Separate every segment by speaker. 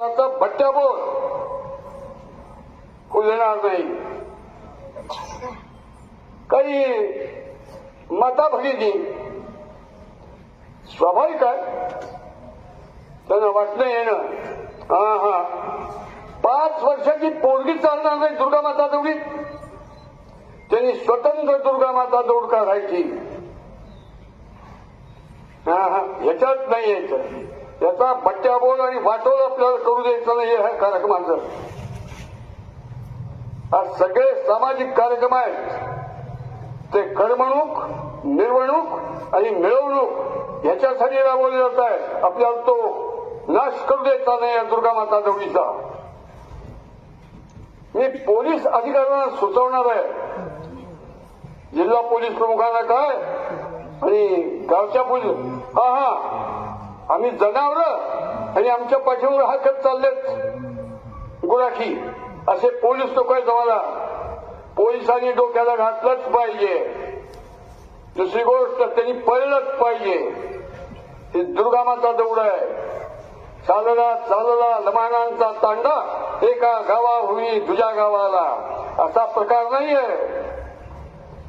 Speaker 1: आता भट्ट्या खुलणार नाही. काही माता भगिनी स्वाभाविक आहे. त्यांना वाटणं येणं. हा हा. पाच वर्षाची पोरगी चालणार नाही दुर्गा माता दौडी त्यांनी स्वतंत्र दुर्गा माता दौड काढायची. हा हा. ह्याच्यात नाही यायचं. याचा बट्ट्या बोल आणि वाटोल आपल्याला करू द्यायचं नाही ह्या कार्यक्रमाचं हा सगळे सामाजिक कार्यक्रम आहेत. ते करमणूक मिरवणूक आणि मिळवणूक ह्याच्यासाठी राबवले जात आहे आपल्याला तो नाश करू द्यायचा नाही या दुर्गा माता दौडीचा मी पोलीस अधिकाऱ्यांना सुचवणार आहे. जिल्हा पोलीस प्रमुखांना काय? आणि गावच्या पोलीस हा हा. आम्ही जनावर आणि आमच्या पाठीवर हाकत चाललेत. गुराखी असे पोलीस लोक आहेत आम्हाला. पोलिसांनी डोक्याला घातलंच पाहिजे. दुसरी गोष्ट त्यांनी पळलंच पाहिजे. हे दुर्गामाचा दौड आहे. चालला चालला लमानांचा तांडा एका होई तुझ्या गावाला. असा प्रकार नाहीये.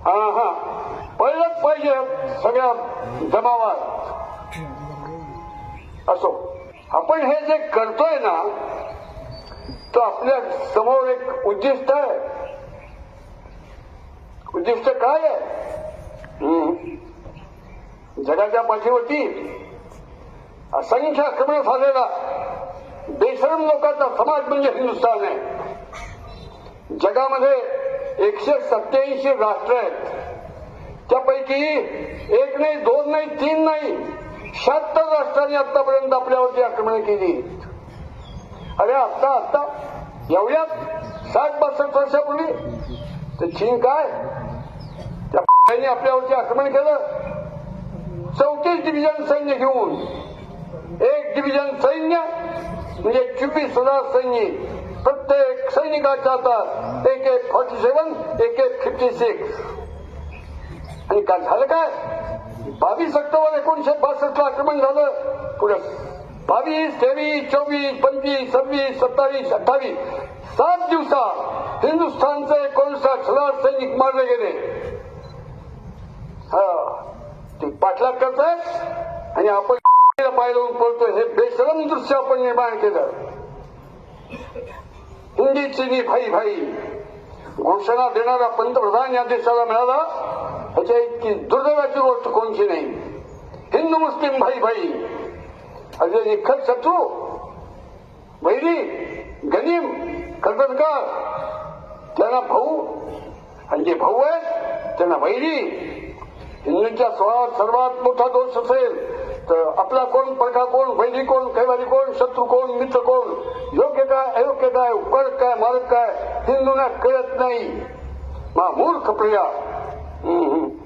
Speaker 1: हा हा. पळलंच पाहिजे सगळ्या जमावात. असो. आपण हे जे करतोय ना तो आपल्यासमोर एक उद्दिष्ट आहे. उद्दिष्ट काय आहे? हम्म. जगाच्या पाठीवरती असंख्य आक्रमण झालेला बेशरम लोकांचा समाज म्हणजे हिंदुस्थान आहे. जगामध्ये एकशे सत्याऐंशी राष्ट्र आहेत. त्यापैकी एक नाही दोन नाही तीन नाही. शहात्तर राष्ट्रांनी आतापर्यंत आपल्यावरती आक्रमण केली. अरे आता आता एवढ्यात साठ बासष्ट वर्षापूर्वी? तर चीन काय त्या आपल्यावरती आक्रमण केलं. चौतीस डिव्हिजन सैन्य घेऊन. एक डिव्हिजन सैन्य म्हणजे चोवीस हजार सैनिक प्रत्येक सैनिकाच्या हातात एक एक फॉर्टी सेवन एक एक फिफ्टी सिक्स आणि काय झालं काय? बावीस ऑक्टोबर एकोणीशे बासष्ट ला आक्रमण झालं. पुढे बावीस तेवीस चोवीस पंचवीस सव्वीस सत्तावीस अठ्ठावीस. सात दिवसात हिंदुस्थानचे एकोणसाठ हजार सैनिक मारले गेले. हा ते पाठलाग करतायत आणि आपण पाहिलं पळतोय हे बेशरम दृश्य आपण निर्माण केलं. हिंदी चिनी भाई भाई घोषणा देणारा पंतप्रधान या देशाला मिळाला. ह्याच्या इतकी दुर्द गोष्ट कोणची नाही. हिंदू मुस्लिम भाई भाई. अगदी निखत शत्रू? वैरी गनीम कर्तनकार त्यांना भाऊ आणि जे भाऊ आहेत त्यांना वैरी हिंदूंच्या स्वभावात सर्वात मोठा दोष असेल तर आपला कोण पडका कोण वैरी कोण कैवारी कोण शत्रू कोण मित्र कोण योग्य काय अयोग्य काय उपकारक काय मारक काय हिंदूंना कळत नाही. मा मूर्ख प्रिया. हम्म, हम्म.